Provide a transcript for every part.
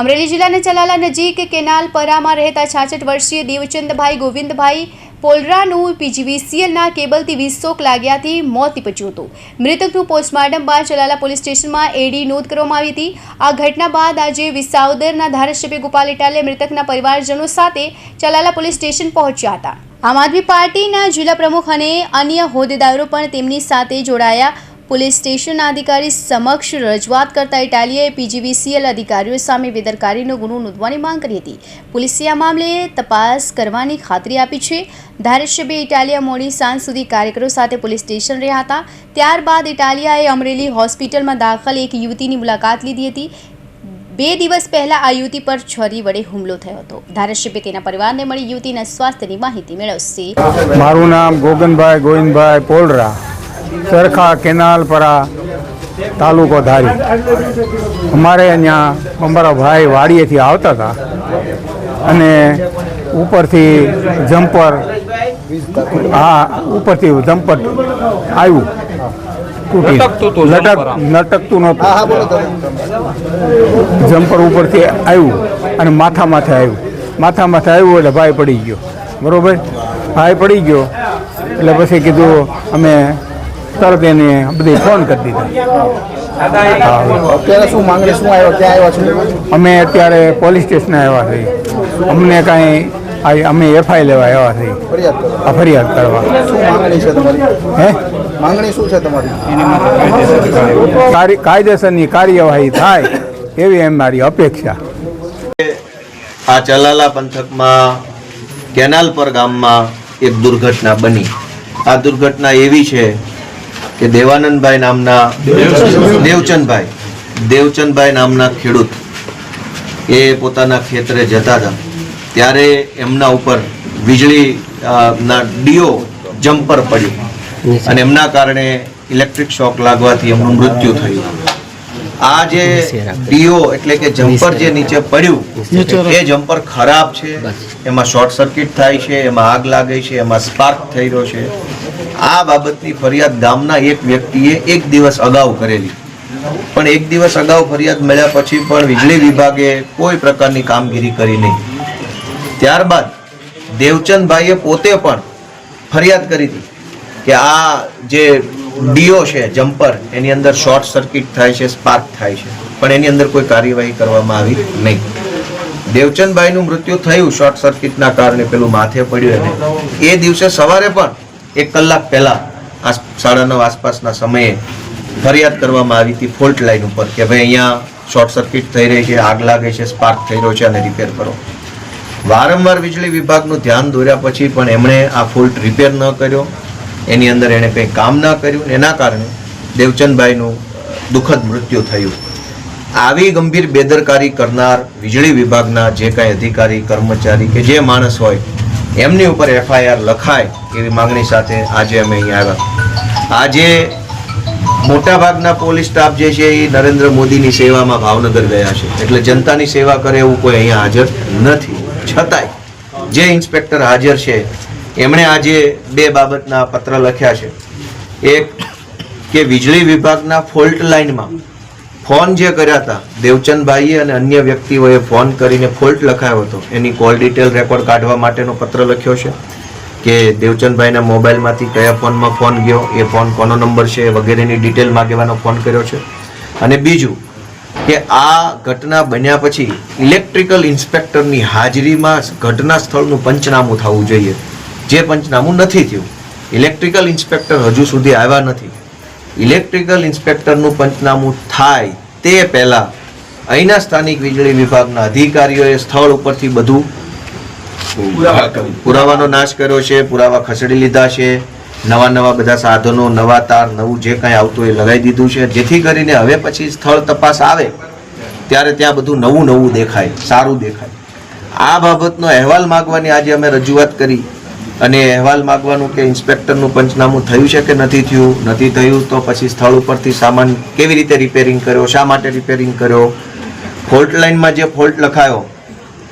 અમરેલી જિલ્લાના ચલાલા નજીક કેનાલ પરામાં રહેતા છાસઠ વર્ષીય દેવચંદભાઈ ગોવિંદભાઈ પોલરાનું પીજીવીસીએલના કેબલથી વીસ શોક લાગ્યાથી મોત નીપજ્યું હતું. મૃતકનું પોસ્ટમોર્ટમ બાદ ચલાલા પોલીસ સ્ટેશનમાં એડી નોંધ કરવામાં આવી હતી. આ ઘટના બાદ આજે વિસાવદરના ધારાસભ્ય ગોપાલ ઇટાલે મૃતકના પરિવારજનો સાથે ચલાલા પોલીસ સ્ટેશન પહોંચ્યા હતા. આમ આદમી પાર્ટીના જિલ્લા પ્રમુખ અને અન્ય હોદ્દેદારો પણ તેમની સાથે જોડાયા. પોલીસ સ્ટેશનના અધિકારી સમક્ષ રજૂઆત કરતા ઇટાલીએ પીજીવીસીએલ અધિકારીઓ સામે બેદરકારીનો ગુનો નોંધવાની માંગ કરી હતી. પોલીસે આ મામલે તપાસ કરવાની ખાતરી આપી છે. ધારાસભ્ય ઇટાલિયા મોડી સાંજ સુધી કાર્યકરો સાથે પોલીસ સ્ટેશન રહ્યા હતા. ત્યારબાદ ઇટાલિયાએ અમરેલી હોસ્પિટલમાં દાખલ એક યુવતીની મુલાકાત લીધી હતી. બે દિવસ પહેલા આ યુવતી પર છરી વડે હુમલો થયો હતો. ધારાસભ્ય તેના પરિવારને મળી યુવતીના સ્વાસ્થ્યની માહિતી મેળવશે. મારું નામ ગોગનભાઈ ગોવિંદભાઈ પોલરા. સરખા કેનાલપરા તાલુકો ધારી. અમારે અહીંયા અમારા ભાઈ વાડીએથી આવતા હતા. અને ઉપરથી જમ્પર હા ઉપરથી જમ્પર આવ્યું. તૂટી. લટકતું લટક. લટકતું નહોતું. જમ્પર ઉપરથી આવ્યું અને માથા માથે આવ્યું. માથા માથે આવ્યું એટલે ભાઈ પડી ગયો. બરોબર? ભાઈ પડી ગયો. એટલે પછી કીધું અમે તરત એને બધી ફોન કરી દીધા. અત્યારે શું માંગણી શું આવ્યો? ક્યાં આવ્યા છો? અમે અત્યારે પોલીસ સ્ટેશન આવ્યા છીએ. અમને કાંઈ આ- અમે એફઆઈ લેવા આવ્યા છીએ. ફરિયાદ આ ફરિયાદ કરવા. શું માંગણી છે તમારી? હે? માંગણી શું છે તમારી? કાયદેસરની કાર્યવાહી થાય એવી એમ મારી અપેક્ષા. આ ચલાલા પંથકમાં કેનાલ પર ગામમાં એક દુર્ઘટના બની. આ દુર્ઘટના એવી છે કે દેવાનંદભાઈ નામના દેવચંદભાઈ. દેવચંદભાઈ. નામના ખેડૂત એ પોતાના ખેતરે જતા હતા. ત્યારે એમના ઉપર વીજળી ના ડીઓ જમ્પર પડ્યું. અને એમના કારણે ઇલેક્ટ્રિક શોક લાગવાથી એમનું મૃત્યુ થયું. આ જે ડીઓ એટલે કે જમ્પર જે નીચે પડ્યું એ જમ્પર ખરાબ છે. એમાં શોર્ટ સર્કિટ થાય છે એમાં આગ લાગે છે એમાં સ્પાર્ક થઈ રહ્યો છે. આ બાબતની ફરિયાદ ગામના એક વ્યક્તિએ એક દિવસ અગાઉ કરેલી. પણ એક દિવસ અગાઉ ફરિયાદ મળ્યા પછી પણ વીજળી વિભાગે કોઈ પ્રકારની કામગીરી કરી નહીં. ત્યારબાદ દેવચંદભાઈએ પોતે પણ ફરિયાદ કરી હતી કે આ જે ડીઓ છે, જમ્પર, એની અંદર શોર્ટ સર્કિટ થાય છે, સ્પાર્ક થાય છે, પણ એની અંદર કોઈ કાર્યવાહી કરવામાં આવી નહીં. દેવચંદભાઈનું મૃત્યુ થયું શોર્ટ સર્કિટના કારણે પેલું માથે પડ્યું એને. એ દિવસે સવારે પણ એક કલાક પહેલા આ સાડા નવ આસપાસના સમયે ફરિયાદ કરવામાં આવી હતી ફોલ્ટ લાઈન ઉપર કે ભાઈ અહીંયા શોર્ટ સર્કિટ થઈ રહી છે, આગ લાગે છે, સ્પાર્ક થઈ રહ્યો છે અને રિપેર કરો. વારંવાર વીજળી વિભાગનું ધ્યાન દોર્યા પછી પણ એમણે આ ફોલ્ટ રિપેર ન કર્યો. એની અંદર એણે કંઈ કામ ના કર્યું એના કારણે દેવચંદભાઈનું દુઃખદ મૃત્યુ થયું. આવી ગંભીર બેદરકારી કરનાર વીજળી વિભાગના જે કાંઈ અધિકારી, કર્મચારી કે જે માણસ હોય એમની ઉપર એફઆઈઆર લખાય એવી માંગણી સાથે આજે અમે અહીંયા આવ્યા. આજે મોટાભાગના પોલીસ સ્ટાફ જે છે એ નરેન્દ્ર મોદીની સેવામાં ભાવનગર ગયા છે. એટલે જનતાની સેવા કરે એવું કોઈ અહીંયા હાજર નથી. છતાંય જે ઇન્સ્પેક્ટર હાજર છે, એમણે આજે બે બાબતના પત્ર લખ્યા છે. એક, કે વીજળી વિભાગના ફોલ્ટ લાઇનમાં ફોન જે કર્યા હતા, દેવચંદભાઈએ અને અન્ય વ્યક્તિઓએ ફોન કરીને ફોલ્ટ લખાયો હતો. એની કોલ ડિટેલ રેકોર્ડ કાઢવા માટેનો પત્ર લખ્યો છે કે દેવચંદભાઈના મોબાઈલમાંથી કયા ફોનમાં ફોન ગયો, એ ફોન કોનો નંબર છે, વગેરેની ડિટેલ માગવાનો ફોન કર્યો છે. અને બીજું કે આ ઘટના બન્યા પછી ઇલેક્ટ્રિકલ ઇન્સ્પેક્ટરની હાજરીમાં ઘટના સ્થળનું પંચનામું થવું જોઈએ. જે પંચનામું નથી થયું. ઇલેક્ટ્રિકલ ઇન્સ્પેક્ટર હજુ સુધી આવ્યા નથી. ઇલેક્ટ્રિકલ ઇન્સ્પેક્ટરનું પંચનામું થાય તે પહેલાં અહીંના સ્થાનિક વીજળી વિભાગના અધિકારીઓએ સ્થળ ઉપરથી બધું પુરાવાનો નાશ કર્યો છે પુરાવા ખસેડી લીધા છે નવા નવા બધા સાધનો નવા તાર નવું જે કાંઈ આવતું એ લગાવી દીધું છે. જેથી કરીને હવે પછી સ્થળ તપાસ આવે ત્યારે ત્યાં બધું નવું નવું દેખાય સારું દેખાય. આ બાબતનો અહેવાલ માગવાની આજે અમે રજૂઆત કરી. અને અહેવાલ માગવાનું કે ઇન્સ્પેક્ટરનું પંચનામું થયું છે કે નથી થયું? નથી થયું તો પછી સ્થળ ઉપરથી સામાન કેવી રીતે રિપેરિંગ કર્યો? શા માટે રિપેરિંગ કર્યો? ફોલ્ટ લાઇનમાં જે ફોલ્ટ લખાયો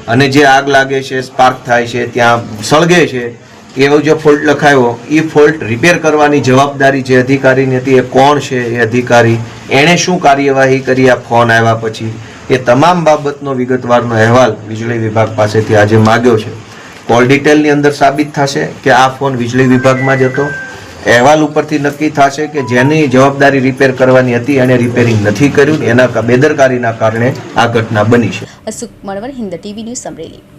અને જે આગ લાગે છે સ્પાર્ક થાય છે, ત્યાં સળગે છે, એવો જે ફોલ્ટ લખાયો, એ ફોલ્ટ રિપેર કરવાની જવાબદારી જે અધિકારીની હતી, એ કોણ છે એ અધિકારી? એણે શું કાર્યવાહી કરી? આ ફોન આવ્યા પછી. એ તમામ બાબતનો વિગતવારનો અહેવાલ વીજળી વિભાગ પાસેથી આજે માગ્યો છે. કોલ ડિટેલની અંદર સાબિત થશે કે આ ફોન વીજળી વિભાગમાં જ હતો. અહેવાલ ઉપરથી નક્કી થશે કે જેની જવાબદારી રિપેર કરવાની હતી એને રિપેરિંગ નથી કર્યું. એના બેદરકારીના કારણે આ ઘટના બની છે. TV news Amreli.